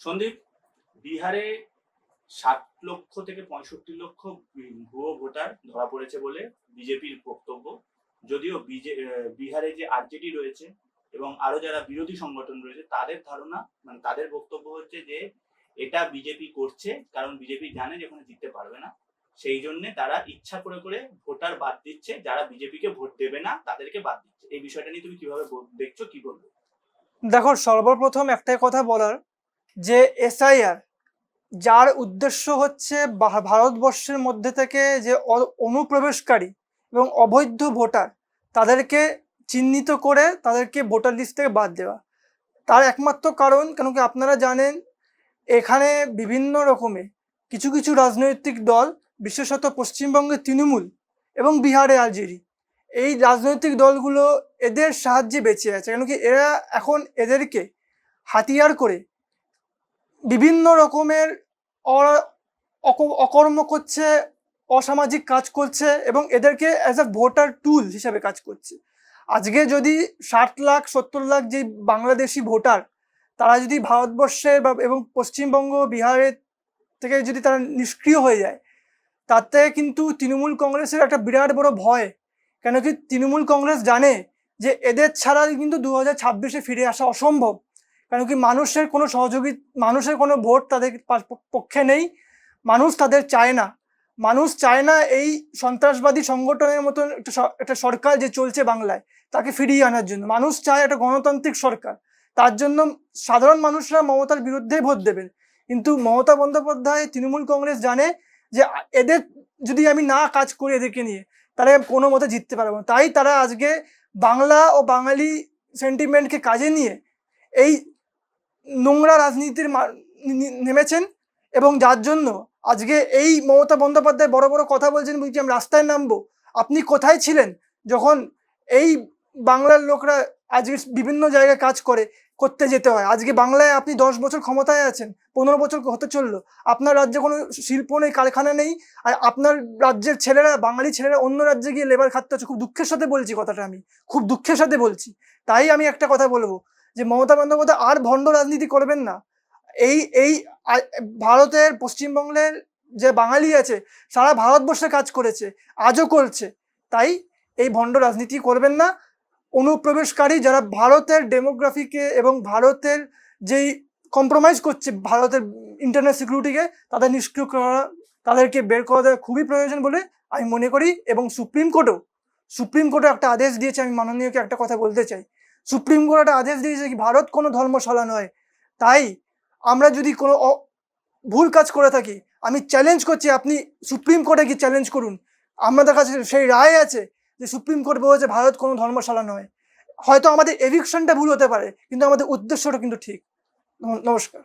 সন্দীপ, বিহারে ষাট লক্ষ থেকে পঁয়ষট্টি লক্ষ ভুয়ো ভোটার ধরা পড়েছে বলে বিজেপির বক্তব্য। যদিও বিহারে যে আরজেডি রয়েছে এবং আরও যারা বিরোধী সংগঠন রয়েছে, তাদের ধারণা মানে তাদের বক্তব্য হচ্ছে যে এটা বিজেপি করছে, কারণ বিজেপি জানে যে ওখানে জিততে পারবে না। সেই জন্য তারা ইচ্ছা করে করে ভোটার বাদ দিচ্ছে, যারা বিজেপিকে ভোট দেবে না, তাদেরকে বাদ দিচ্ছে। এই বিষয়টা নিয়ে তুমি কীভাবে দেখছ, কি বলবে? দেখো, সর্বপ্রথম একটাই কথা বলার যে এসআইআর, যার উদ্দেশ্য হচ্ছে ভারতবর্ষের মধ্যে থেকে যে অনুপ্রবেশকারী এবং অবৈধ ভোটার, তাদেরকে চিহ্নিত করে তাদেরকে ভোটার লিস্ট থেকে বাদ দেওয়া। তার একমাত্র কারণ, কেন কি আপনারা জানেন, এখানে বিভিন্ন রকমের কিছু কিছু রাজনৈতিক দল, বিশেষত পশ্চিমবঙ্গের তৃণমূল এবং বিহারে আলজেরি, এই রাজনৈতিক দলগুলো এদের সাহায্যে বেঁচে আছে। কেন কি এরা এখন এদেরকে হাতিয়ার করে বিভিন্ন রকমের অকর্ম করছে, অসামাজিক কাজ করছে এবং এদেরকে অ্যাজ আ ভোটার টুল হিসাবে কাজ করছে। আজকে যদি ষাট লাখ, সত্তর লাখ যে বাংলাদেশি ভোটার তারা যদি ভারতবর্ষের বা এবং পশ্চিমবঙ্গ, বিহারের থেকে যদি তারা নিষ্ক্রিয় হয়ে যায় তাতে কিন্তু তৃণমূল কংগ্রেসের একটা বিরাট বড় ভয়। কেন কি তৃণমূল কংগ্রেস জানে যে এদের ছাড়া কিন্তু দু হাজার ছাব্বিশে ফিরে আসা অসম্ভব। কেন কি মানুষের কোনো সহযোগী, মানুষের কোনো ভোট তাদের পক্ষে নেই। মানুষ তাদের চায় না। মানুষ চায় না এই সন্ত্রাসবাদী সংগঠনের মতন একটা একটা সরকার যে চলছে বাংলায়, তাকে ফিরিয়ে আনার জন্য। মানুষ চায় একটা গণতান্ত্রিক সরকার। তার জন্য সাধারণ মানুষরা মমতার বিরুদ্ধে ভোট দেবেন। কিন্তু মমতা বন্দ্যোপাধ্যায়, তৃণমূল কংগ্রেস জানে যে এদের যদি আমি না কাজ করি এদেরকে নিয়ে, তাহলে কোনো মতে জিততে পারব তাই তারা আজকে বাংলা ও বাঙালি সেন্টিমেন্টকে কাজে নিয়ে এই নোংরা রাজনীতির নেমেছেন এবং যার জন্য আজকে এই মমতা বন্দ্যোপাধ্যায় বড় বড় কথা বলছেন বলছি আমি রাস্তায় নামবো। আপনি কোথায় ছিলেন যখন এই বাংলার লোকরা আজকে বিভিন্ন জায়গায় কাজ করে, করতে যেতে হয়? আজকে বাংলায় আপনি দশ বছর ক্ষমতায় আছেন, পনেরো বছর হতে চলল। আপনার রাজ্যে কোনো শিল্প নেই, কারখানা নেই, আর আপনার রাজ্যের ছেলেরা, বাঙালি ছেলেরা অন্য রাজ্যে গিয়ে লেবার খাটতে হচ্ছে। খুব দুঃখের সাথে বলছি কথাটা আমি, খুব দুঃখের সাথে বলছি। তাই আমি একটা কথা বলব। যে মমতা বন্দ্যোপাধ্যায় আর ভণ্ড রাজনীতি করবেন না। এই এই ভারতের পশ্চিমবঙ্গের যে বাঙালি আছে, সারা ভারতবর্ষে কাজ করেছে, আজও করছে। তাই এই ভণ্ড রাজনীতি করবেন না। অনুপ্রবেশকারী যারা ভারতের ডেমোগ্রাফিকে এবং ভারতের যেই কম্প্রোমাইজ করছে, ভারতের ইন্টারনেট সিকিউরিটিকে তাদের নিষ্ক্রিয় করা, তাদেরকে বের করা দেওয়া খুবই প্রয়োজন বলে আমি মনে করি। এবং সুপ্রিম কোর্টও সুপ্রিম কোর্টও একটা আদেশ দিয়েছে, আমি মাননীয়কে একটা কথা বলতে চাই। সুপ্রিম কোর্ট আদেশ দিয়েছে কি ভারত কোনো ধর্মশালা নয়। তাই আমরা যদি কোনো ভুল কাজ করে থাকি, আমি চ্যালেঞ্জ করছি, আপনি সুপ্রিম কোর্টে কি চ্যালেঞ্জ করুন। আমাদের কাছে সেই রায় আছে যে সুপ্রিম কোর্ট বলেছে ভারত কোনো ধর্মশালা নয়। হয়তো আমাদের এভিকশনটা ভুল হতে পারে, কিন্তু আমাদের উদ্দেশ্যটা কিন্তু ঠিক। নমস্কার।